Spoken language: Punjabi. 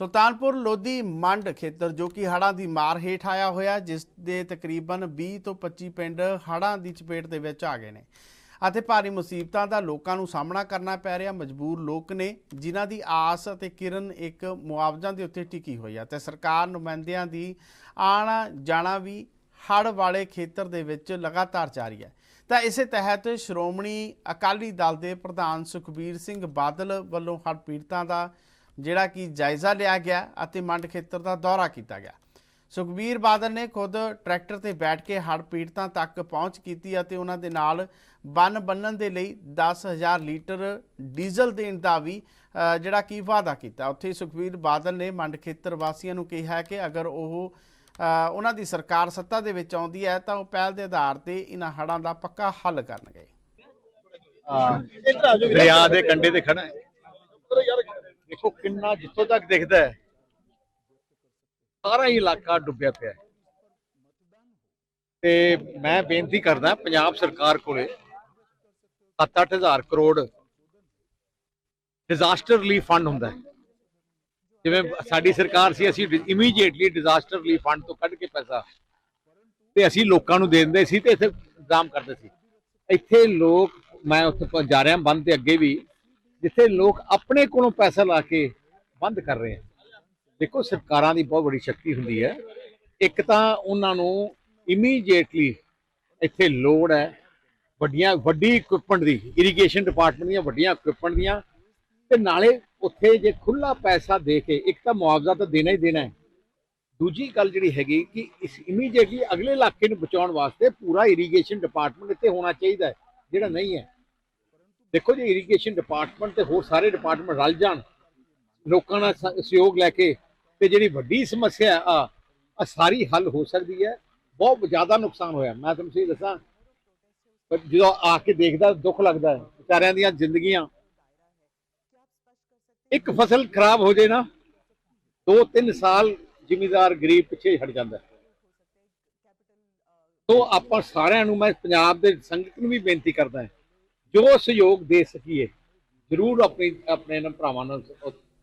ਸੁਲਤਾਨਪੁਰ ਲੋਧੀ ਮੰਡ ਖੇਤਰ, ਜੋ ਕਿ ਹੜ੍ਹਾਂ ਦੀ ਮਾਰ ਹੇਠ ਆਇਆ ਹੋਇਆ, ਜਿਸ ਦੇ ਤਕਰੀਬਨ 20 ਤੋਂ 25 ਪਿੰਡ ਹੜ੍ਹਾਂ ਦੀ ਚਪੇਟ ਦੇ ਵਿੱਚ ਆ ਗਏ ਨੇ। ਅਤੇ ਭਾਰੀ ਮੁਸੀਬਤਾਂ ਦਾ ਲੋਕਾਂ ਨੂੰ ਸਾਹਮਣਾ ਕਰਨਾ ਪੈ ਰਿਹਾ। ਮਜਬੂਰ ਲੋਕ ਨੇ, ਜਿਨ੍ਹਾਂ ਦੀ ਆਸ ਅਤੇ ਕਿਰਨ ਇੱਕ ਮੁਆਵਜ਼ਾ ਦੇ ਉੱਤੇ ਟਿਕੀ ਹੋਈ ਹੈ ਤੇ ਸਰਕਾਰ ਨੁਮਾਇੰਦਿਆਂ ਦੀ ਆਣਾ ਜਾਣਾ ਵੀ ਹੜ੍ਹ ਵਾਲੇ ਖੇਤਰ ਦੇ ਵਿੱਚ ਲਗਾਤਾਰ ਜਾਰੀ ਹੈ ਤਾਂ ਇਸੇ ਤਹਿਤ ਸ਼੍ਰੋਮਣੀ ਅਕਾਲੀ ਦਲ ਦੇ ਪ੍ਰਧਾਨ ਸੁਖਬੀਰ ਸਿੰਘ ਬਾਦਲ ਵੱਲੋਂ ਹੜ੍ਹ ਪੀੜਤਾਂ ਦਾ ਜਿਹੜਾ ਕਿ ਜਾਇਜ਼ਾ ਲਿਆ ਗਿਆ ਅਤੇ ਮੰਡ ਖੇਤਰ ਦਾ ਦੌਰਾ ਕੀਤਾ ਗਿਆ। ਸੁਖਬੀਰ ਬਾਦਲ ਨੇ ਖੁਦ ਟਰੈਕਟਰ ਤੇ ਬੈਠ ਕੇ ਹੜ੍ਹ ਪੀੜਤਾਂ ਤੱਕ ਪਹੁੰਚ ਕੀਤੀ ਅਤੇ ਉਹਨਾਂ ਦੇ ਨਾਲ ਬੰਨ ਬੰਨਣ ਦੇ ਲਈ 10000 ਲੀਟਰ ਡੀਜ਼ਲ ਦੇਣ ਦਾ ਵੀ ਜਿਹੜਾ ਕਿ ਵਾਅਦਾ ਕੀਤਾ। ਉੱਥੇ ਸੁਖਬੀਰ ਬਾਦਲ ਨੇ ਮੰਡ ਖੇਤਰ ਵਾਸੀਆਂ ਨੂੰ ਕਿਹਾ ਕਿ ਅਗਰ ਉਹ ਉਹਨਾਂ ਦੀ ਸਰਕਾਰ ਸੱਤਾ ਦੇ ਵਿੱਚ ਆਉਂਦੀ ਹੈ ਤਾਂ ਉਹ ਪਹਿਲ ਦੇ ਆਧਾਰ ਤੇ ਇਹਨਾਂ ਹੜ੍ਹਾਂ ਦਾ ਪੱਕਾ ਹੱਲ ਕਰਨਗੇ। ਦਰਿਆ ਦੇ ਕੰਢੇ ਤੇ ਖੜਾ ਹੈ। ਦੇਖੋ ਕਿੰਨਾ ਜਿੱਥੋਂ ਤੱਕ ਦਿਖਦਾ ਹੈ। ਸਾਰਾ ਹੀ ਇਲਾਕਾ ਡੁੱਬਿਆ ਪਿਆ ਹੈ। ਤੇ ਮੈਂ ਬੇਨਤੀ ਕਰਦਾ, ਪੰਜਾਬ ਸਰਕਾਰ ਕੋਲੇ 7-8000 ਕਰੋੜ ਡਿਜ਼ਾਸਟਰ ਰਿਲੀਫ ਫੰਡ ਹੁੰਦਾ ਹੈ। ਜਿਵੇਂ ਸਾਡੀ ਸਰਕਾਰ ਸੀ, ਅਸੀਂ ਇਮੀਡੀਏਟਲੀ ਡਿਜ਼ਾਸਟਰ ਰਿਲੀਫ ਫੰਡ ਤੋਂ ਕੱਢ ਕੇ ਪੈਸਾ ਤੇ ਅਸੀਂ ਲੋਕਾਂ ਨੂੰ ਦੇ ਦਿੰਦੇ ਸੀ ਤੇ ਇੱਥੇ ਇੰਤਜ਼ਾਮ ਕਰਦੇ ਸੀ। ਇੱਥੇ ਲੋਕ, ਮੈਂ ਉੱਥੇ ਪ- ਜਾ ਰਿਹਾ, ਬੰਦ ਦੇ ਅੱਗੇ ਵੀ ਜਿੱਥੇ ਲੋਕ ਆਪਣੇ ਕੋਲੋਂ ਪੈਸਾ ਲਾ ਕੇ ਬੰਦ ਕਰ ਰਹੇ ਆ ਦੇਖੋ, ਸਰਕਾਰਾਂ ਦੀ ਬਹੁਤ ਵੱਡੀ ਸ਼ਕਤੀ ਹੁੰਦੀ ਹੈ। ਇੱਕ ਤਾਂ ਉਹਨਾਂ ਨੂੰ ਇਮੀਡੀਏਟਲੀ ਇੱਥੇ ਲੋੜ ਹੈ ਵੱਡੀਆਂ, ਵੱਡੀ ਇਕਵਿਪਮੈਂਟ ਦੀ ਇਰੀਗੇਸ਼ਨ ਡਿਪਾਰਟਮੈਂਟ ਦੀਆਂ ਵੱਡੀਆਂ ਇਕਵਿਪਮੈਂਟ ਦੀਆਂ। ਤੇ ਨਾਲੇ ਉੱਥੇ ਜੇ ਖੁੱਲਾ ਪੈਸਾ ਦੇ ਕੇ ਇੱਕ ਤਾਂ ਮੁਆਵਜ਼ਾ ਤਾਂ ਦੇਣਾ ਹੀ ਦੇਣਾ ਹੈ। ਦੂਜੀ ਗੱਲ ਜਿਹੜੀ ਹੈਗੀ ਕਿ ਇਸ ਇਮੀਡੀਏਟਲੀ ਅਗਲੇ ਇਲਾਕੇ ਨੂੰ ਬਚਾਉਣ ਵਾਸਤੇ ਪੂਰਾ ਇਰੀਗੇਸ਼ਨ ਡਿਪਾਰਟਮੈਂਟ ਇੱਥੇ ਹੋਣਾ ਚਾਹੀਦਾ ਹੈ, ਜਿਹੜਾ ਨਹੀਂ ਹੈ। ਦੇਖੋ ਜੀ ਇਰੀਗੇਸ਼ਨ ਡਿਪਾਰਟਮੈਂਟ ਤੇ ਹੋਰ ਸਾਰੇ ਡਿਪਾਰਟਮੈਂਟ ਰਲ ਜਾਣ, ਲੋਕਾਂ ਨਾਲ ਸਹਿਯੋਗ ਲੈ ਕੇ, ਤੇ ਜਿਹੜੀ ਵੱਡੀ ਸਮੱਸਿਆ ਆ ਆ ਸਾਰੀ ਹੱਲ ਹੋ ਸਕਦੀ ਹੈ। ਬਹੁਤ ਜ਼ਿਆਦਾ ਨੁਕਸਾਨ ਹੋਇਆ। ਮੈਂ ਤੁਹਾਨੂੰ ਸਹੀ ਦੱਸਾਂ, ਪਰ ਜਦੋਂ ਆ ਕੇ ਦੇਖਦਾ, ਦੁੱਖ ਲੱਗਦਾ ਹੈ। ਵਿਚਾਰਿਆਂ ਦੀਆਂ ਜ਼ਿੰਦਗੀਆਂ, ਇੱਕ ਫਸਲ ਖਰਾਬ ਹੋ ਜੇ ਨਾ ਦੋ ਤਿੰਨ ਸਾਲ ਜ਼ਿਮੀਦਾਰ ਗਰੀਬ ਪਿੱਛੇ ਹਟ ਜਾਂਦਾ ਹੈ। ਆਪਾਂ ਸਾਰਿਆਂ ਨੂੰ, ਮੈਂ ਪੰਜਾਬ ਦੇ ਸੰਗਤ ਨੂੰ ਵੀ ਬੇਨਤੀ ਕਰਦਾ ਹਾਂ ਜੋ ਸਹਿਯੋਗ ਦੇ ਸਕੀਏ ਜ਼ਰੂਰ ਆਪਣੇ ਆਪਣੇ ਇਹਨਾਂ ਭਰਾਵਾਂ ਨਾਲ